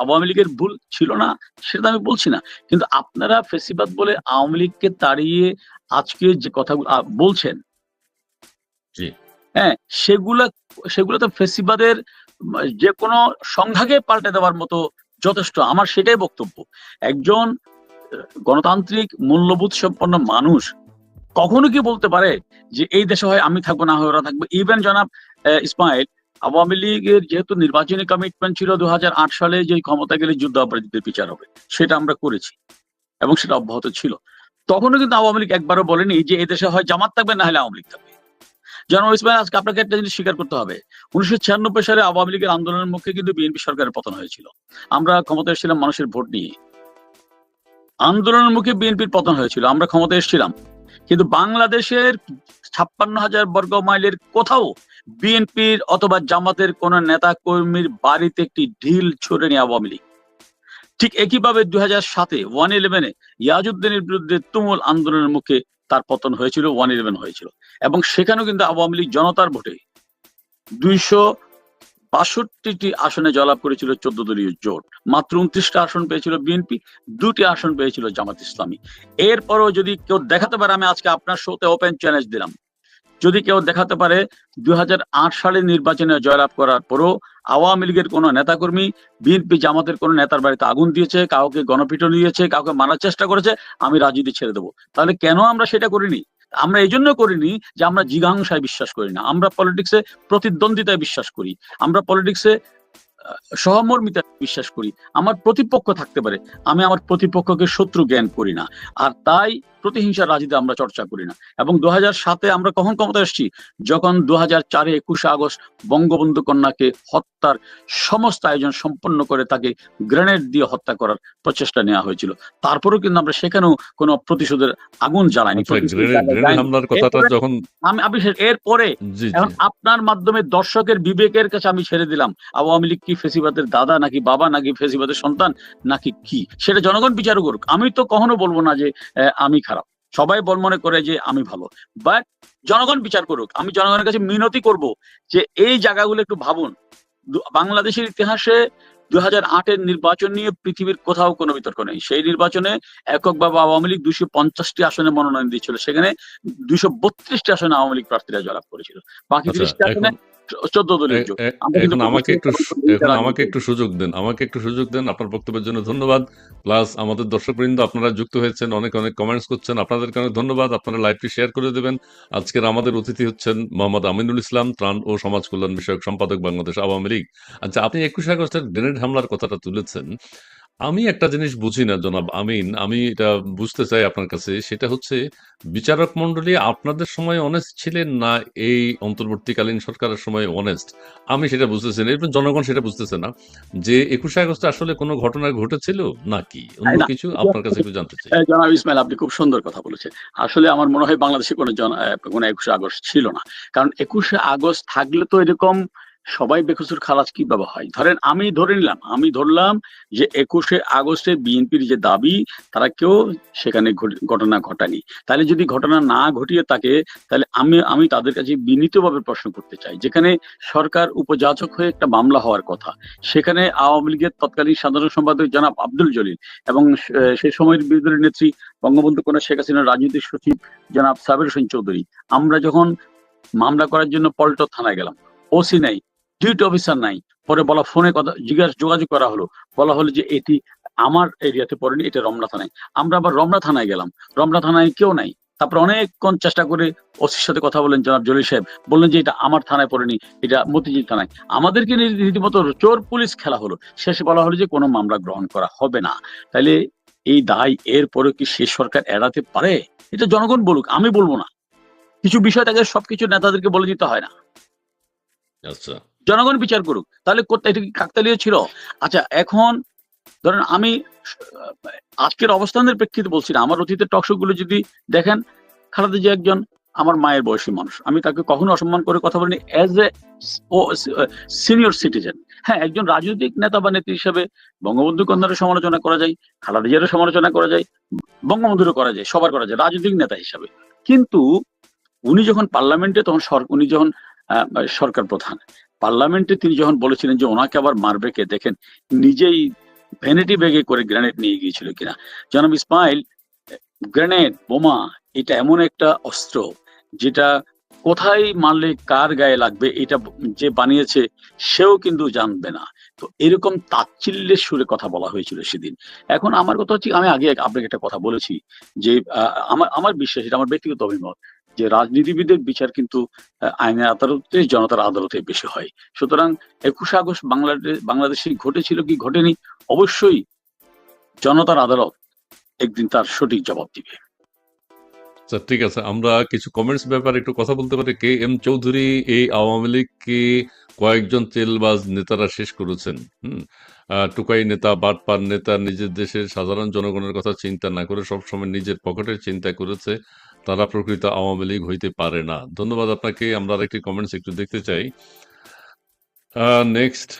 আওয়ামী লীগের ভুল ছিল না সেটা আমি বলছি না। কিন্তু আপনারা ফেসিবাদ বলে আওয়ামী লীগকে তাড়িয়ে আজকে যে কথাগুলো বলছেন। হ্যাঁ সেগুলা সেগুলো তো ফেসিবাদের যে কোনো সংখ্যাকে পাল্টে দেওয়ার মতো যথেষ্ট। আমার সেটাই বক্তব্য। একজন গণতান্ত্রিক মূল্যবোধ সম্পন্ন মানুষ কখনো কি বলতে পারে যে এই দেশে হয় আমি থাকব না হয় ওরা থাকব? ইভেন জনাব আহ, ইসমাইল আওয়ামী লীগের যেহেতু নির্বাচনী কমিটমেন্ট ছিল দু হাজার আট সালে যে ক্ষমতা গেলে যুদ্ধ অপরাধীদের বিচার হবে, সেটা আমরা করেছি এবং সেটা অব্যাহত ছিল। তখনও কিন্তু আওয়ামী লীগ একবারও বলেনি যে এদেশে হয় জামাত থাকবে, না হলে আওয়ামী লীগ থাকবে। জনাব ইসমাইল আজকে আপনাকে একটা জিনিস স্বীকার করতে হবে। উনিশশো ছিয়ানব্বই সালে আওয়ামী লীগের আন্দোলনের মুখে কিন্তু বিএনপি সরকারের পতন হয়েছিল। আমরা ক্ষমতা এসেছিলাম, মানুষের ভোট নিয়ে। আন্দোলনের মুখে বিএনপির পতন হয়েছিল, আমরা ক্ষমতা এসেছিলাম। কিন্তু বাংলাদেশের ছাপ্পান্ন হাজার বর্গ মাইলের কোথাও বিএনপির অথবা জামাতের কোন নেতা কর্মীর বাড়িতে একটি ঢিল ছড়েনি আওয়ামী লীগ। ঠিক একইভাবে দুই হাজার সাতে ওয়ান ইলেভেনে ইয়াজউদ্দিনের বিরুদ্ধে তুমুল আন্দোলনের মুখে তার পতন হয়েছিল, ওয়ান ইলেভেন হয়েছিল। এবং সেখানেও কিন্তু আওয়ামী লীগ জনতার ভোটে দুইশো বাষট্টিটি আসনে জয়লাভ করেছিল চোদ্দ দলীয় জোট। মাত্র উনত্রিশটা আসন পেয়েছিল বিএনপি দুটি আসন পেয়েছিল জামাত ইসলামী। এরপরও যদি কেউ দেখাতে পারে, আমি আজকে আপনার শোতে ওপেন চ্যালেঞ্জ দিলাম। যদি কেউ দেখাতে পারে দুই সালের নির্বাচনে জয়লাভ করার পরও আওয়ামী লীগের কোনো নেতাকর্মী, বিএনপি জামাতের কোনো নেতার বাড়িতে আগুন দিয়েছে, কাউকে গণপিটন দিয়েছে, কাউকে মারার চেষ্টা করেছে, আমি রাজনীতি ছেড়ে দেবো। তাহলে কেন আমরা সেটা করিনি? আমরা এই জন্য করিনি যে আমরা জিজ্ঞাসায় বিশ্বাস করি না। আমরা পলিটিক্সে প্রতিদ্বন্দ্বিতায় বিশ্বাস করি। আমরা পলিটিক্সে সহমর্মিতা বিশ্বাস করি। আমার প্রতিপক্ষ থাকতে পারে। আমি আমার প্রতিপক্ষকে শত্রু জ্ঞান করি না। আর তাই প্রতিহিংসার রাজনীতি আমরা চর্চা করি না। এবং দু সাতে আমরা কখন ক্ষমতা এসেছি? যখন দু হাজার চারে একুশে আগস্ট বঙ্গবন্ধু কন্যাকে হত্যার সমস্ত আয়োজন সম্পন্ন করে তাকে গ্রেনেড দিয়ে হত্যা করার প্রচেষ্টা নেওয়া হয়েছিল। তারপরেও কিন্তু আমরা সেখানেও কোনো প্রতিশোধের আগুন জ্বালাইনি। আচ্ছা, যখন আমি আমি এরপরে এখন আপনার মাধ্যমে দর্শকের বিবেকের কাছে আমি ছেড়ে দিলাম। আওয়ামী লীগ কি ফেসিবাদের দাদা নাকি বাবা নাকি ফেসিবাদের সন্তান নাকি কি? সেটা জনগণ বিচার করুক। আমি তো কখনো বলব না যে আমি সবাই বল মনে করে যে আমি ভালো। বাট জনগণ বিচার করুক আমি জনগণের কাছে মিনতি করব যে এই জায়গাগুলো একটু ভাবুন। বাংলাদেশের ইতিহাসে দুই হাজার আটের নির্বাচন নিয়ে পৃথিবীর কোথাও কোনো বিতর্ক নেই। সেই নির্বাচনে এককভাবে আওয়ামী লীগ দুইশো পঞ্চাশটি আসনে মনোনয়ন দিয়েছিল। সেখানে দুইশো বত্রিশটি আসনে আওয়ামী লীগ প্রার্থীরা জয়লাভ করেছিল। বাকি আচ্ছা, তিরিশটি আসনে চোদ্দ দলীয় এখন আমাকে একটু এখন আমাকে একটু সুযোগ দেন আমাকে একটু সুযোগ দেন। আপনার বক্তব্যের জন্য ধন্যবাদ। প্লাস আমাদের দর্শকবৃন্দ আপনারা যুক্ত হয়েছেন অনেক অনেক কমেন্টস করছেন আপনাদেরকে অনেক ধন্যবাদ। আপনারা লাইভটি শেয়ার করে দেবেন। আজকের আমাদের অতিথি হচ্ছেন মোহাম্মদ আমিনুল ইসলাম ত্রাণ ও সমাজ কল্যাণ বিষয়ক সম্পাদক বাংলাদেশ আওয়ামী লীগ। আচ্ছা আপনি একুশে আগস্টের গ্রেনেড হামলার কথাটা তুলেছেন। আমি একটা জিনিস বুঝি না জনাব আমিন। আমি এটা বুঝতে চাই আপনার কাছে। সেটা হচ্ছে বিচারক মন্ডলী আপনাদের সময় অনেস্ট ছিলেন না এই অন্তর্বর্তীকালীন সরকারের সময় অনেস্ট আমি সেটা বুঝতেছি না। এবং জনগণ সেটা বুঝতেছে না। যে একুশে আগস্টে আসলে কোনো ঘটনা ঘটেছিল নাকি? অন্য কিছু আপনার কাছে একটু জানতে চাই। জনাব ইসমাইল আপনি খুব সুন্দর কথা বলেছেন। আসলে আমার মনে হয় বাংলাদেশে কোনো কোনো একুশে আগস্ট ছিল না। কারণ একুশে আগস্ট থাকলে তো এরকম সবাই বেকসুর খালাস কীভাবে হয়? ধরেন আমি ধরে নিলাম, আমি ধরলাম যে একুশে আগস্টে বিএনপির যে দাবি, তারা কেউ সেখানে ঘটনা ঘটানি তাহলে যদি ঘটনা না ঘটিয়ে থাকে, তাহলে আমি আমি তাদের কাছে বিনীতভাবে প্রশ্ন করতে চাই। যেখানে সরকার উপযাচক হয়ে একটা মামলা হওয়ার কথা, সেখানে আওয়ামী লীগের তৎকালীন সাধারণ সম্পাদক জনাব আব্দুল জলিল এবং সেই সময়ের বিরোধী নেত্রী বঙ্গবন্ধু কন্যা শেখ হাসিনার রাজনৈতিক সচিব জনাব সাবের হোসেন চৌধুরী। আমরা যখন মামলা করার জন্য পল্টন থানায় গেলাম, ওসি নাই ডিউটি অফিসার নাই। পরে বলা ফোনে কথা জিজ্ঞাসা যোগাযোগ করা হলো। বলা হলো যে এটি আমার এরিয়াতে পড়েনি, এটা রমনা থানায়। আমরা আবার রমনা থানায় গেলাম। রমনা থানায় কেউ নাই। তারপর অনেকক্ষণ চেষ্টা করে ওসির সাথে কথা বলেন জনাব জলিল সাহেব। বললেন যে এটা আমার থানায় পড়েনি, এটা মতিঝিল থানায়। আমাদেরকে রীতিমতো চোর পুলিশ খেলা হলো। শেষে বলা হলো যে কোনো মামলা গ্রহণ করা হবে না। তাহলে এই দায় এর পরে কি সে সরকার এড়াতে পারে? এটা জনগণ বলুক, আমি বলব না। কিছু বিষয় থাকে সবকিছু নেতাদেরকে বলে দিতে হয় না। আচ্ছা। জনগণ বিচার করুক। তাহলে করতে এটা কি কাকতালীয় ছিল? আচ্ছা এখন ধরেন আমি আজকের অবস্থানের প্রেক্ষিতে বলছি না। আমার অতীতের টকশো গুলো যদি দেখেন, খালেদা যে একজন আমার মায়ের বয়সী মানুষ। আমি তাকে কখনো অসম্মান করে কথা বলিনি অ্যাজ এ সিনিয়র সিটিজেন হ্যাঁ একজন রাজনৈতিক নেতা বা নেত্রী হিসেবে বঙ্গবন্ধু কন্যার সমালোচনা করা যায়, খালেদা জিয়ারও সমালোচনা করা যায়, বঙ্গবন্ধুরও করা যায়, সবার করা যায়, রাজনৈতিক নেতা হিসাবে। কিন্তু উনি যখন পার্লামেন্টে তখন উনি যখন সরকার প্রধান পার্লামেন্টে তিনি যখন বলেছিলেন যে ওনাকে আবার মারবে কে, দেখেন, নিজেই ভ্যানিটি ব্যাগে করে গ্রেনেড নিয়ে গিয়েছিল কিনা। জনাব ইসমাইল, গ্রেনেড, বোমা, এটা এমন একটা অস্ত্র যেটা কোথায় মারলে কার গায়ে লাগবে, এটা যে বানিয়েছে, সেও কিন্তু জানবে না। তো এরকম তাচ্ছিল্যের সুরে কথা বলা হয়েছিল সেদিন। এখন আমার কথা হচ্ছে, আমি আগে আপনাকে একটা কথা বলেছি যে আমার আমার বিশ্বাস, এটা আমার ব্যক্তিগত অভিমত যে রাজনীতিবিদের বিচার কিন্তু আইনের আদালতে, জনতার আদালতে বেশি হয়। সুতরাং একুশে আগস্ট বাংলাদেশ, বাংলাদেশে ঘটেছিল কি ঘটেনি? অবশ্যই জনতার আদালত একদিন তার সঠিক জবাব দিবে। আচ্ছা ঠিক আছে। আমরা কিছু কমেন্টস ব্যাপারে একটু কথা বলতে পারি। কে এম চৌধুরী এই আওয়ামী লীগকে কয়েকজন তেলবাজ নেতারা শেষ করেছেন টুকাই নেতা, বাটপার নেতা, নিজের দেশের সাধারণ জনগণের কথা চিন্তা না করে সবসময় নিজের পকেটের চিন্তা করেছে। তারা প্রকৃত আওয়ামী লীগ হইতে পারে না। ধন্যবাদ আপনাকে। আমরা আরেকটি কমেন্টস একটু দেখতে চাই। নেক্সট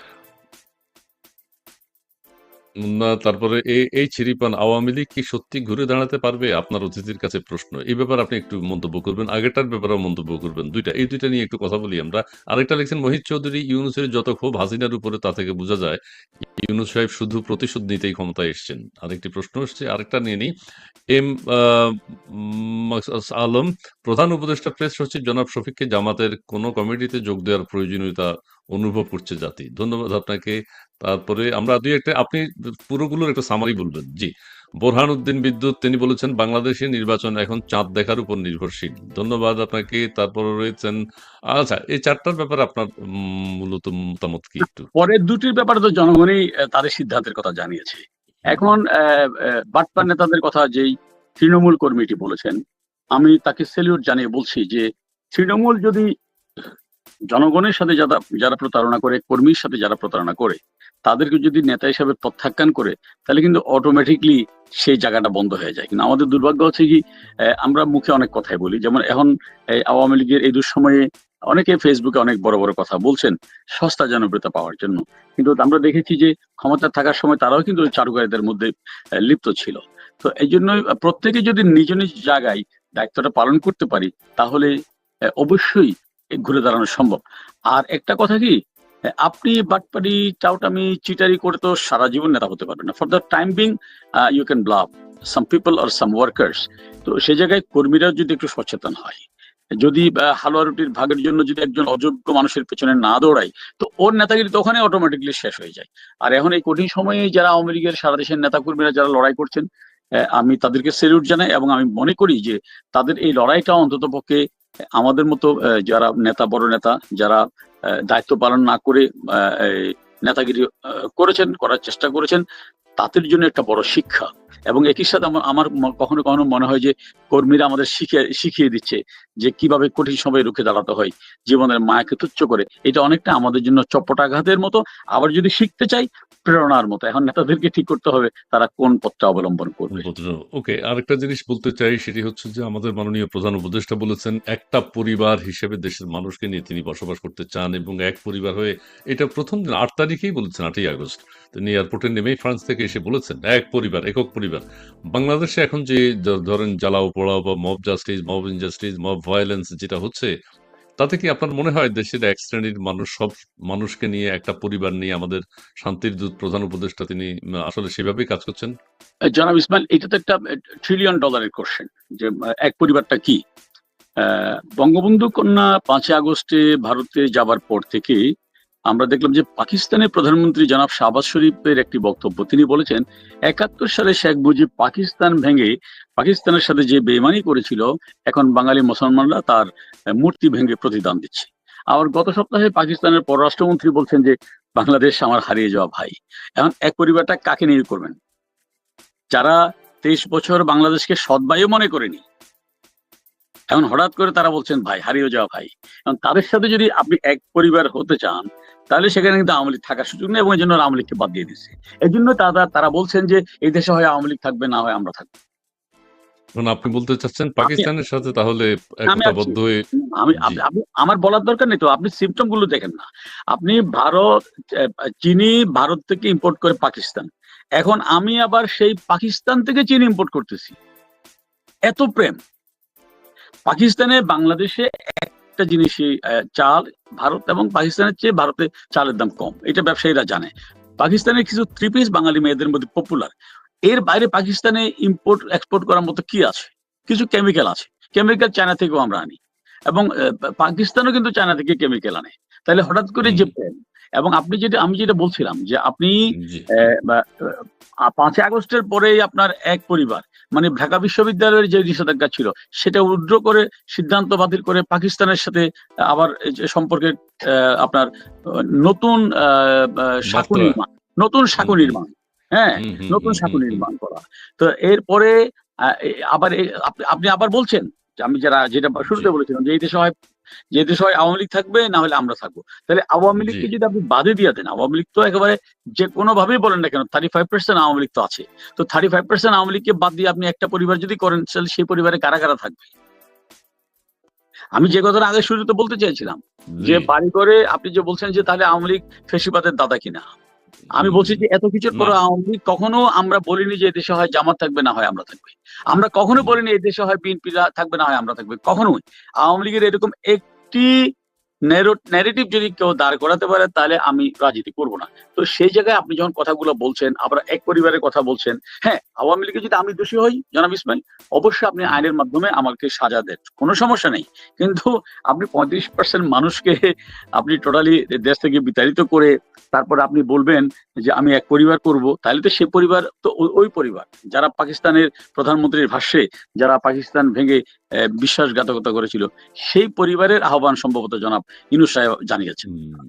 তারপরে এই এই ছিরিপান আওয়ামী লীগ কি সত্যি ঘুরে দাঁড়াতে পারবে? আপনার অতিথির কাছে প্রশ্ন। এই ব্যাপারে আপনি একটু মন্তব্য করবেন, আগেরটার ব্যাপারে মন্তব্য করবেন। দুইটা, এই দুইটা নিয়ে একটু কথা বলি আমরা। আরেকটা লিখছেন, মহিত চৌধুরী ইউনুসের যত ক্ষোভ হাসিনার উপরে, তা থেকে বোঝা যায়, ইউনুস সাহেব শুধু প্রতিশোধ নিতেই ক্ষমতায় এসছেন। আরেকটি প্রশ্ন হচ্ছে আরেকটা নিয়ে নিই। এম আলম, প্রধান উপদেষ্টা প্রেস সচিব জনাব শফিককে জামাতের কোন কমিটিতে যোগ দেওয়ার প্রয়োজনীয়তা অনুভব করছে জাতি। ধন্যবাদ আপনাকে। তারপরে আমরা দুই একটা, আপনি পুরোগুলোর একটা সামারি বলবেন। জি। বোরহান উদ্দিন বিদ্যুৎ, তিনি বলেছেন, বাংলাদেশে নির্বাচন এখন চাঁদ দেখার উপর নির্ভরশীল। ধন্যবাদ আপনাকে। তারপরে রয়েছেন আচ্ছা এই চারটার ব্যাপারে আপনার মূলত মতামত কি একটু? পরের দুটির ব্যাপারে তো জনগণই তাদের সিদ্ধান্তের কথা জানিয়েছে। এখন বাটপার নেতাদের কথা যেই তৃণমূল কর্মীটি বলেছেন, আমি তাকে সেলিউট জানিয়ে বলছি যে, তৃণমূল যদি জনগণের সাথে যারা যারা প্রতারণা করে, কর্মীর সাথে যারা প্রতারণা করে, তাদেরকে যদি নেতা হিসাবে প্রত্যাখ্যান করে, তাহলে কিন্তু অটোমেটিকলি সেই জায়গাটা বন্ধ হয়ে যায়। কিন্তু আমাদের দুর্ভাগ্য হচ্ছে কি আমরা মুখে অনেক কথাই বলি। যেমন এখন আওয়ামী লীগের এই দুঃসময়ে অনেকে ফেসবুকে অনেক বড় বড় কথা বলছেন, সস্তা জনপ্রিয়তা পাওয়ার জন্য। কিন্তু আমরা দেখেছি যে ক্ষমতা থাকার সময় তারাও কিন্তু চারুকারীদের মধ্যে লিপ্ত ছিল। তো এই জন্য প্রত্যেকে যদি নিজ নিজ জায়গায় দায়িত্বটা পালন করতে পারি, তাহলে অবশ্যই ঘুরে দাঁড়ানো সম্ভব। আর একটা কথা কি, আপনি বাটপারি চাউটামি, চিটারি করে তো সারা জীবন নেতা হতে পারবেন না। For the time being you can bluff some people R some workers তো সেই জায়গায় কর্মীরা যদি একটু সচেতন হয়, যদি হালুয়া রুটির ভাগের জন্য যদি একজন অযোগ্য মানুষের পেছনে না দৌড়ায়, তো ওর নেতাগিরি ওখানে অটোমেটিকলি শেষ হয়ে যায়। আর এখন এই কঠিন সময়ে যারা আওয়ামী লীগের সারা দেশের নেতা কর্মীরা যারা লড়াই করছেন আমি তাদেরকে সেলিউট জানাই এবং আমি মনে করি যে তাদের এই লড়াইটা অন্তত পক্ষে আমাদের মতো যারা নেতা, বড় নেতা, যারা দায়িত্ব পালন না করে নেতাগিরি করেছেন, করার চেষ্টা করেছেন, তাদের জন্য একটা বড় শিক্ষা। এবং একই সাথে আমার কখনো কখনো মনে হয় যে কর্মীরা আমাদের শিখিয়ে শিখিয়ে দিচ্ছে যে কীভাবে কঠিন সময় রুখে দাঁড়াতে হয়, জীবনের মায়াকে তুচ্ছ করে। এটা অনেকটা আমাদের জন্য চপটাঘাতের মতো। আবার যদি শিখতে চাই, প্রেরণার মতো। এখন নেতাদেরকে ঠিক করতে হবে তারা কোন পথটা অবলম্বন করবে। ওকে, আরেকটা জিনিস বলতে চাই, সেটি হচ্ছে যে আমাদের মাননীয় প্রধান উপদেষ্টা বলেছেন, একটা পরিবার হিসেবে দেশের মানুষকে নিয়ে তিনি বসবাস করতে চান এবং এক পরিবার হয়ে, এটা প্রথম আট তারিখেই বলেছেন, আটই আগস্ট। তিনি এয়ারপোর্টে নেমেই ফ্রান্স থেকে এসে বলেছেন, এক পরিবার, একক পরিবার। বাংলাদেশে এখন যে ধরেন জ্বালাও পোড়াও বা mob justice mob injustice mob violence যেটা হচ্ছে, তাতে কি আপনার মনে হয় দেশের এক শ্রেণির মানুষ সব মানুষকে নিয়ে, একটা পরিবার নিয়ে আমাদের শান্তির দূত প্রধান উপদেষ্টা তিনি আসলে সেভাবেই কাজ করছেন? জনাব ইসমাইল এটা তো একটা ট্রিলিয়ন ডলারের কোশ্চেন যে, এক পরিবারটা কি? বঙ্গবন্ধু কন্যা পাঁচই আগস্টে ভারতে যাবার পর থেকে আমরা দেখলাম যে পাকিস্তানের প্রধানমন্ত্রী জনাব শাহবাজ শরীফের একটি বক্তব্য। তিনি বলেছেন, একাত্তর সালে শেখ মুজিব পাকিস্তান ভেঙে পাকিস্তানের সাথে যে বেমানি করেছিল, এখন বাঙালি মুসলমানরা তার মূর্তি ভেঙে প্রতিদান দিচ্ছে। আবার গত সপ্তাহে পাকিস্তানের পররাষ্ট্রমন্ত্রী বলছেন যে, বাংলাদেশ আমার হারিয়ে যাওয়া ভাই। এখন এক পরিবারটা কাকে নিয়ে করবেন? যারা তেইশ বছর বাংলাদেশকে ভাইও মনে করেনি এখন হঠাৎ করে তারা বলছেন ভাই হারিয়ে যাওয়া ভাই। এখন তাদের সাথে যদি আপনি এক পরিবার হতে চান তাহলে সেখানে কিন্তু আওয়ামী লীগ থাকার সুযোগ নেই এবং এই জন্য আওয়ামী লীগকে বাদ দিয়ে দিচ্ছে এই জন্য তারা তারা বলছেন যে এই দেশে হয় আওয়ামী লীগ থাকবে না হয় আমরা থাকব। আপনি বলতে চাচ্ছেন পাকিস্তানের সাথে তাহলে আমি একতাবদ্ধ হয়ে আমার বলার দরকার নেই তো। আপনি সিমটমগুলো দেখেন না। আপনি ভারত চিনি ভারত থেকে ইম্পোর্ট করে পাকিস্তান। এখন আমি আবার সেই পাকিস্তান থেকে চিনি ইম্পোর্ট করতেছি। এত প্রেম। পাকিস্তানে বাংলাদেশে একটা জিনিসই চাল ভারত এবং পাকিস্তানের চেয়ে ভারতে চালের দাম কম। এটা ব্যবসায়ীরা জানে। পাকিস্তানের কিছু থ্রি পিস বাঙালি মেয়েদের মধ্যে পপুলার এর বাইরে পাকিস্তানে ইম্পোর্ট এক্সপোর্ট করার মতো কি আছে? কিছু কেমিক্যাল আছে। কেমিক্যাল চায়না থেকেও আমরা আনি। এবং পাকিস্তানও কিন্তু চায়না থেকে কেমিক্যাল আনে। তাহলে হঠাৎ করে যে এবং আপনি যেটা আমি যেটা বলছিলাম যে আপনি পাঁচই আগস্টের পরেই আপনার এক পরিবার মানে ঢাকা বিশ্ববিদ্যালয়ের যে নিষেধাজ্ঞা ছিল সেটা উদ্র করে সিদ্ধান্ত বাতিল করে পাকিস্তানের সাথে আবার যে সম্পর্কে আহ, আপনার নতুন আহ, আহ, নির্মাণ নতুন সাঁকো নির্মাণ হ্যাঁ নতুন হুম, নির্মাণ করা। তো এরপরে আহ, আবার আপনি- আবার বলছেন যে আমি যারা যেটা শুরুতে বলেছিলাম যে এই দেশে হয় যে দেশে হয় আওয়ামী লীগ থাকবে না হলে আমরা থাকব। তাহলে আওয়ামী লীগকে যদি আপনি বাদে দিয়ে দেন আওয়ামী লীগ তো একেবারে যে কোনো ভাবেই বলেন না কেন thirty five percent Awami League তো আছে। তো থার্টি ফাইভ পার্সেন্ট আওয়ামী লীগকে বাদ দিয়ে আপনি একটা পরিবার যদি করেন তাহলে সেই পরিবারে কারা কারা থাকবে? আমি যে কথাটা আগে শুরুতে বলতে চাইছিলাম যে। বাড়ি করে আপনি যে বলছেন যে তাহলে আওয়ামী লীগ ফেসিপাতের দাদা কিনা? আমি বলছি যে এত কিছুর পর। আওয়ামী লীগ কখনো আমরা বলিনি যে দেশে হয় জামাত থাকবে না হয় আমরা থাকবে। আমরা কখনো বলিনি এই দেশে হয় বিএনপি থাকবে না হয় আমরা থাকবে। কখনোই। আওয়ামী লীগের এরকম একটি ন্যারেটিভ যদি কেউ দাঁড় করাতে পারে, তাহলে আমি রাজনীতি করব না। তো সেই জায়গায় আপনি যখন কথাগুলো বলছেন এক পরিবারের কথা বলছেন হ্যাঁ আওয়ামী লীগে যদি আমি দোষী হই, জনাব ইসমাইল, অবশ্যই আপনি আইনের মাধ্যমে আমাকে সাজা দেন, কোনো সমস্যা নেই। কিন্তু আপনি পঁয়ত্রিশ পার্সেন্ট মানুষকে আপনি টোটালি দেশ থেকে বিতাড়িত করে তারপর আপনি বলবেন যে আমি এক পরিবার করব, তাহলে তো সে পরিবার তো ওই পরিবার। যারা পাকিস্তানের প্রধানমন্ত্রীর ভাষ্যে, যারা পাকিস্তান ভেঙে বিশ্বাসঘাতকতা করেছিল, সেই পরিবারের আহ্বান সম্ভবত জনাব ইনু সাহেব জানিয়েছেন হুম।